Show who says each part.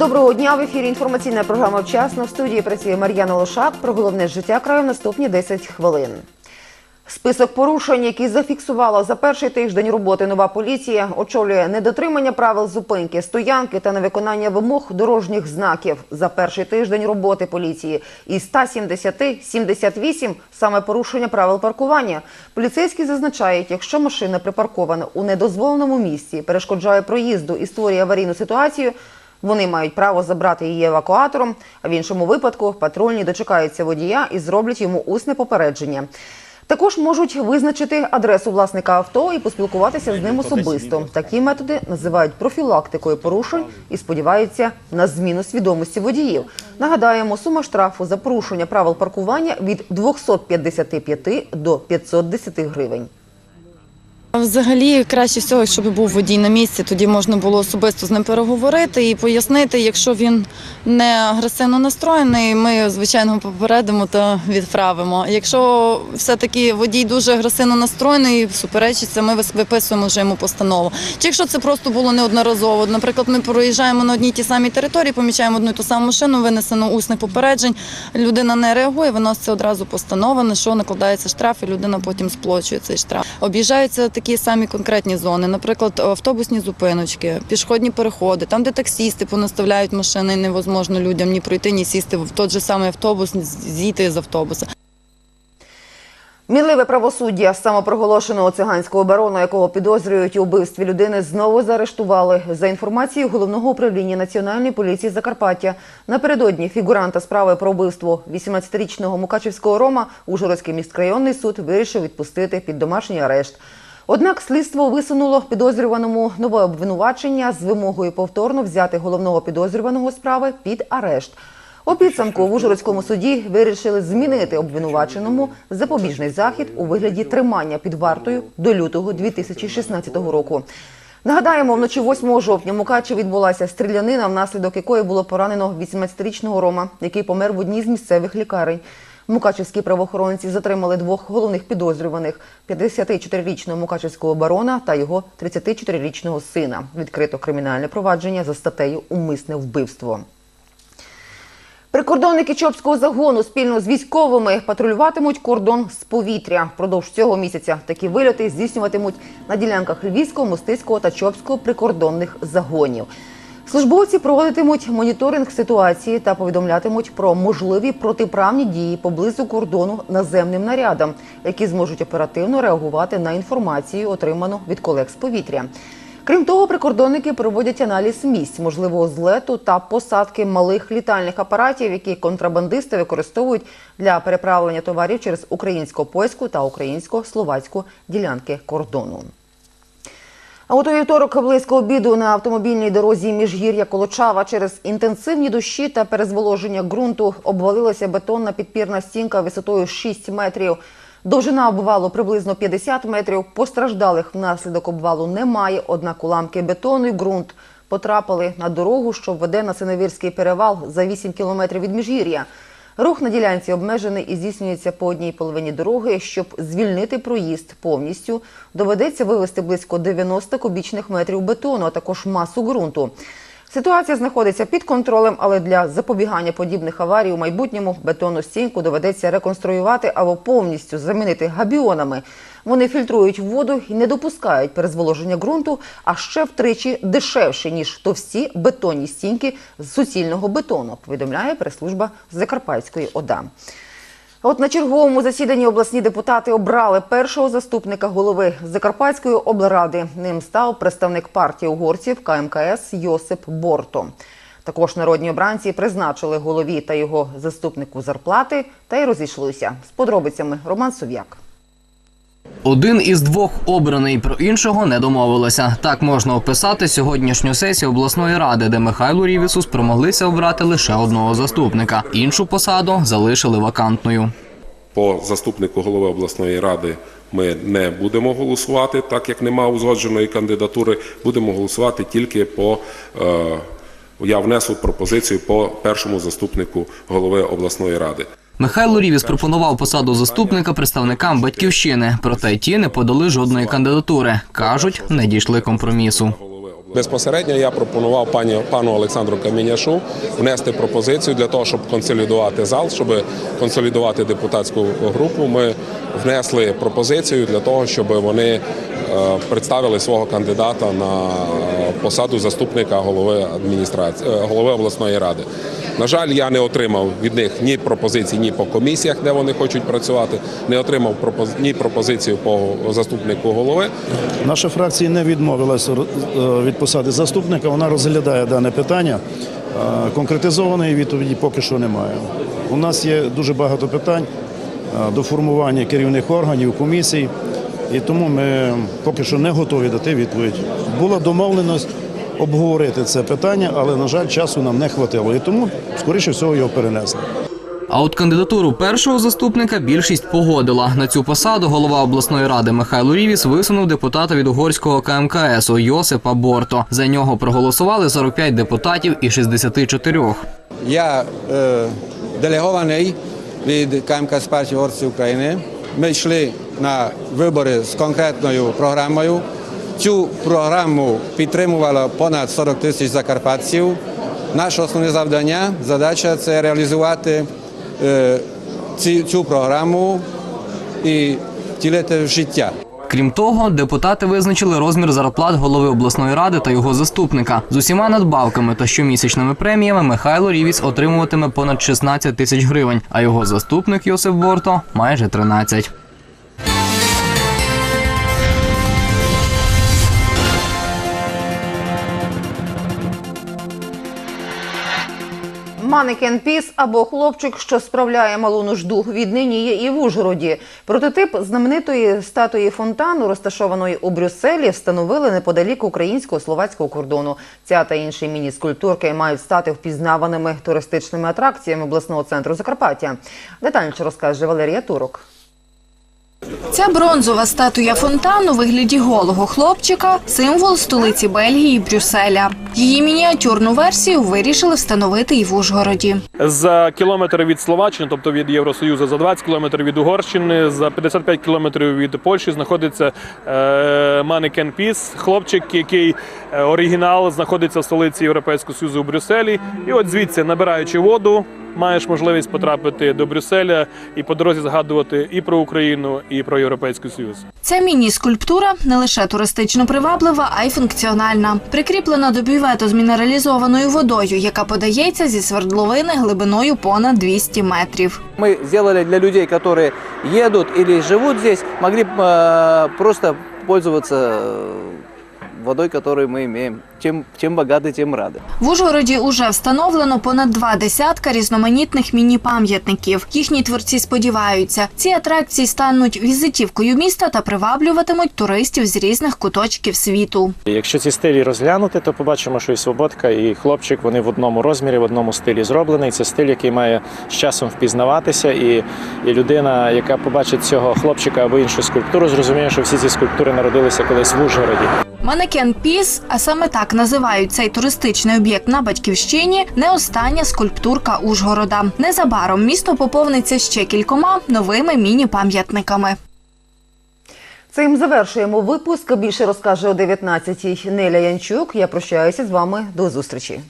Speaker 1: Доброго дня в ефірі. Інформаційна програма вчасно в студії працює Мар'яна Лошак. Про головне життя краю наступні 10 хвилин. Список порушень, які зафіксувала за перший тиждень роботи нова поліція, очолює недотримання правил зупинки, стоянки та невиконання вимог дорожніх знаків. За перший тиждень роботи поліції із 170 – 78 – саме порушення правил паркування. Поліцейські зазначають, якщо машина припаркована у недозволеному місці, перешкоджає проїзду і створює аварійну ситуацію, вони мають право забрати її евакуатором, а в іншому випадку патрульні дочекаються водія і зроблять йому усне попередження. Також можуть визначити адресу власника авто і поспілкуватися з ним особисто. Такі методи називають профілактикою порушень і сподіваються на зміну свідомості водіїв. Нагадаємо, сума штрафу за порушення правил паркування від 255 до 510 гривень.
Speaker 2: Взагалі, краще всього, щоб був водій на місці, тоді можна було особисто з ним переговорити і пояснити, якщо він не агресивно настроєний, ми звичайно попередимо та відправимо. Якщо все-таки водій дуже агресивно настроєний, суперечиться, ми виписуємо вже йому постанову. Чи якщо це просто було неодноразово, наприклад, ми проїжджаємо на одній й тій самій території, помічаємо одну і ту саму машину, винесено усних попереджень, людина не реагує, виноситься одразу постанова, на що накладається штраф, і людина потім сплачує цей штраф. Об'їжджаються такі самі конкретні зони, наприклад, автобусні зупиночки, пішохідні переходи, там, де таксісти понаставляють машини, невозможно людям ні пройти, ні сісти в той же самий автобус, зійти з автобуса.
Speaker 1: Мінливе правосуддя самопроголошеного циганського барона, якого підозрюють у вбивстві людини, знову заарештували. За інформацією головного управління національної поліції Закарпаття. Напередодні фігуранта справи про вбивство 18-річного Мукачевського Рома Ужгородський міськрайонний суд вирішив відпустити під домашній арешт. Однак слідство висунуло підозрюваному нове обвинувачення з вимогою повторно взяти головного підозрюваного справи під арешт. У підсумку в Ужгородському суді вирішили змінити обвинуваченому запобіжний захід у вигляді тримання під вартою до лютого 2016 року. Нагадаємо, вночі 8 жовтня Мукачі відбулася стрілянина, внаслідок якої було поранено 18-річного Рома, який помер в одній з місцевих лікарень. Мукачівські правоохоронці затримали двох головних підозрюваних – 54-річного мукачівського барона та його 34-річного сина. Відкрито кримінальне провадження за статтею «Умисне вбивство». Прикордонники Чопського загону спільно з військовими патрулюватимуть кордон з повітря. Впродовж цього місяця такі вильоти здійснюватимуть на ділянках Львівського, Мостиського та Чопського прикордонних загонів. Службовці проводитимуть моніторинг ситуації та повідомлятимуть про можливі протиправні дії поблизу кордону наземним нарядам, які зможуть оперативно реагувати на інформацію, отриману від колег з повітря. Крім того, прикордонники проводять аналіз місць можливого злету та посадки малих літальних апаратів, які контрабандисти використовують для переправлення товарів через українсько-польську та українсько-словацьку ділянки кордону. А от у вівторок близько обіду на автомобільній дорозі міжгір'я Колочава через інтенсивні дощі та перезволоження ґрунту обвалилася бетонна підпірна стінка висотою 6 метрів. Довжина обвалу приблизно 50 метрів. Постраждалих внаслідок обвалу немає. Однак уламки бетону і ґрунт потрапили на дорогу, що веде на Синевірський перевал за 8 кілометрів від міжгір'я. Рух на ділянці обмежений і здійснюється по одній половині дороги. Щоб звільнити проїзд повністю, доведеться вивезти близько 90 кубічних метрів бетону, а також масу ґрунту. Ситуація знаходиться під контролем, але для запобігання подібних аварій у майбутньому бетонну стінку доведеться реконструювати або повністю замінити габіонами. Вони фільтрують воду і не допускають перезволоження ґрунту, а ще втричі дешевше ніж товсті бетонні стінки з суцільного бетону. Повідомляє прес-служба Закарпатської ОДА. От на черговому засіданні обласні депутати обрали першого заступника голови Закарпатської облради. Ним став представник партії угорців КМКС Йосип Борто. Також народні обранці призначили голові та його заступнику зарплати та й розійшлися. З подробицями Роман Сов'як.
Speaker 3: Один із двох обраний про іншого не домовилися. Так можна описати сьогоднішню сесію обласної ради, де Михайлу Рівісу спромоглися обрати лише одного заступника. Іншу посаду залишили вакантною.
Speaker 4: По заступнику голови обласної ради ми не будемо голосувати, так як нема узгодженої кандидатури. Будемо голосувати тільки по е, я внесу пропозицію по першому заступнику голови обласної ради.
Speaker 3: Михайло Рівіс пропонував посаду заступника представникам батьківщини, проте ті не подали жодної кандидатури. кажуть, не дійшли компромісу.
Speaker 4: Безпосередньо я пропонував пані пану Олександру Каміняшу внести пропозицію для того, щоб консолідувати зал, щоб консолідувати депутатську групу. Ми внесли пропозицію для того, щоб вони е, представили свого кандидата на е, посаду заступника голови адміністрації е, голови обласної ради. На жаль, я не отримав від них ні пропозицій, ні по комісіях, де вони хочуть працювати, не отримав ні пропозицію по заступнику голови.
Speaker 5: Наша фракція не відмовилася е, від посади заступника. Вона розглядає дане питання. Е, Конкретизованої відповіді поки що немає. У нас є дуже багато питань е, до формування керівних органів, комісій, і тому ми поки що не готові дати відповідь. Була домовленість обговорити це питання, але, на жаль, часу нам не хватило. І тому, скоріше всього, його перенесли.
Speaker 3: А от кандидатуру першого заступника більшість погодила. На цю посаду голова обласної ради Михайло Рівіс висунув депутата від угорського КМКСу Йосипа Борто. За нього проголосували 45 депутатів із 64.
Speaker 6: Я е, делегований від КМК партії Орці України. Ми йшли на вибори з конкретною програмою. Цю програму підтримувало понад 40 тисяч закарпатців. Наше основне завдання, задача це реалізувати е, цю програму і втілити в життя.
Speaker 3: Крім того, депутати визначили розмір зарплат голови обласної ради та його заступника. З усіма надбавками та щомісячними преміями Михайло Рівіс отримуватиме понад 16 тисяч гривень, а його заступник Йосип Борто майже 13.
Speaker 1: Манекен Піс або хлопчик, що справляє малу нужду, віднині є і в Ужгороді. Прототип знаменитої статуї фонтану, розташованої у Брюсселі, встановили неподалік українсько-словацького кордону. Ця та інші міні-скульптурки мають стати впізнаваними туристичними атракціями обласного центру Закарпаття. Детальніше розкаже Валерія Турок.
Speaker 7: Ця бронзова статуя фонтану вигляді голого хлопчика символ столиці Бельгії Брюсселя. Її мініатюрну версію вирішили встановити і в Ужгороді.
Speaker 8: за кілометр від Словаччини, тобто від Євросоюзу, за 20 кілометрів від Угорщини, за 55 кілометрів від Польщі знаходиться Манекен Піс, хлопчик, який е, оригінал знаходиться в столиці Європейського Союзу у Брюсселі. І от звідси, набираючи воду, маєш можливість потрапити до Брюсселя і по дорозі згадувати і про Україну, і про Європейський Союз.
Speaker 7: Ця міні-скульптура не лише туристично приваблива, а й функціональна. Прикріплена до бювету з мінералізованою водою, яка подається зі свердловини глибиною понад 200 метрів.
Speaker 9: Мы сделали для людей, которые едут или живут здесь, могли э, просто пользоваться э, водой, которую мы имеем. Чем, чем богаты, тем рады.
Speaker 7: В Ужгороді уже встановлено понад два десятка різноманітних міні-пам'ятників. Їхні творці сподіваються, ці атракції стануть візитівкою міста та приваблюватимуть туристів з різних куточків світу.
Speaker 10: Якщо ці стилі розглянути, то побачимо, що і свободка, і хлопчик вони в одному розмірі, в одному стилі зроблений. Це стиль, який має з часом впізнаватися, і, і людина, яка побачить цього хлопчика або іншу скульптуру, зрозуміє, що всі ці скульптури народилися колись в Ужгороді.
Speaker 7: Манекен Піс, а саме так називають цей туристичний об'єкт на батьківщині, не остання скульптурка Ужгорода. Незабаром місто поповниться ще кількома новими міні-пам'ятниками.
Speaker 1: Цим завершуємо випуск. Більше розкаже о 19-й Неля Янчук. Я прощаюся з вами. До зустрічі.